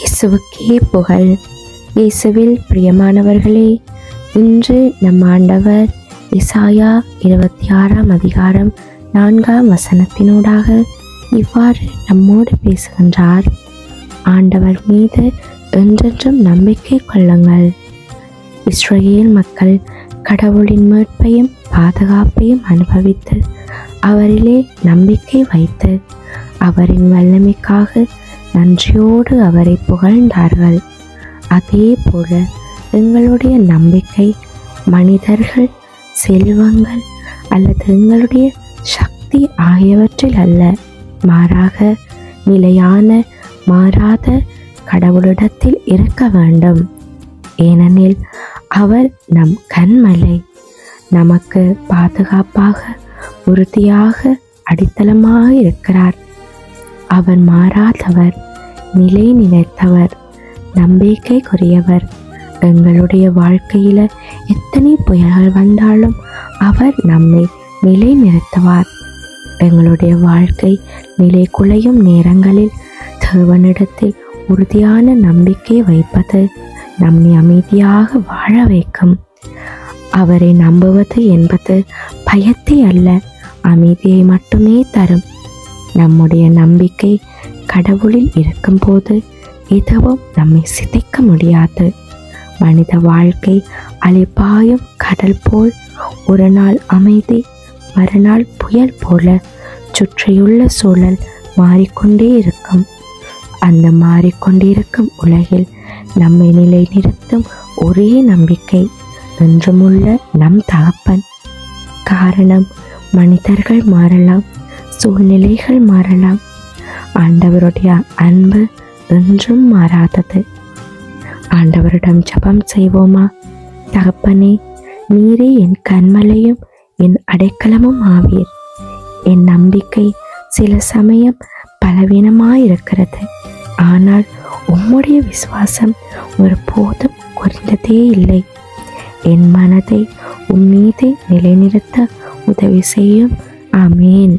இயேசுவுக்கே புகழ். இயேசுவில் பிரியமானவர்களே இன்று நம் ஆண்டவர் இசாயா இருபத்தி ஆறாம் அதிகாரம் நான்காம் வசனத்தினூடாக இவ்வாறு நம்மோடு பேசுகின்றார். ஆண்டவர் மீது என்றென்றும் நம்பிக்கை கொள்ளுங்கள். இஸ்ரேல் மக்கள் கடவுளின் மீட்பையும் பாதுகாப்பையும் அனுபவித்து அவரிலே நம்பிக்கை வைத்து அவரின் வல்லமைக்காக நன்றியோடு அவரை புகழ்ந்தார்கள். அதே போல எங்களுடைய நம்பிக்கை மனிதர்கள் செல்வங்கள் அல்லது எங்களுடைய சக்தி ஆகியவற்றில் அல்ல. மாறாக நிலையான மாறாத கடவுளிடத்தில் இருக்க வேண்டும். ஏனெனில் அவர் நம் கண்மலை நமக்கு பாதுகாப்பாக உறுதியாக அடித்தளமாக இருக்கிறார். அவர் மாறாதவர் நிலை நினைத்தவர் நம்பிக்கைக்குரியவர். எங்களுடைய வாழ்க்கையில் எத்தனை புயல்கள் வந்தாலும் அவர் நம்மை நிலை நிறுத்துவார். எங்களுடைய வாழ்க்கை நிலை குலையும் நேரங்களில் தேவனிடத்தில் உறுதியான நம்பிக்கை வைப்பது நம்மை அமைதியாக வாழ வைக்கும். அவரை நம்புவது என்பது பயத்தை அல்ல அமைதியை மட்டுமே தரும். நம்முடைய நம்பிக்கை கடவுளில் இருக்கும்போது எதுவும் நம்மை சிதைக்க முடியாது. மனித வாழ்க்கை அலைப்பாயும் கடல் போல் ஒரு நாள் அமைதி மறுநாள் புயல் போல சுற்றியுள்ள சூழல் மாறிக்கொண்டே இருக்கும். அந்த மாறிக்கொண்டிருக்கும் உலகில் நம்மை நிலைநிறுத்தும் ஒரே நம்பிக்கை என்றுமுள்ள நம் தகப்பன். காரணம் மனிதர்கள் மாறலாம். சூழ்நிலைகள் மாறலாம். ஆண்டவருடைய அன்பு என்றும் மாறாதது. ஆண்டவரிடம் ஜெபம் செய்வோமா? தகப்பனே நீரே என் கண்மலையும் என் அடைக்கலமும் ஆவீர். என் நம்பிக்கை சில சமயம் பலவீனமாயிருக்கிறது. ஆனால் உம்முடைய விசுவாசம் ஒரு போதும் குறைந்ததே இல்லை. என் மனதை உம்மீதே நிலைநிறுத்த உதவி செய்யும். ஆமேன்.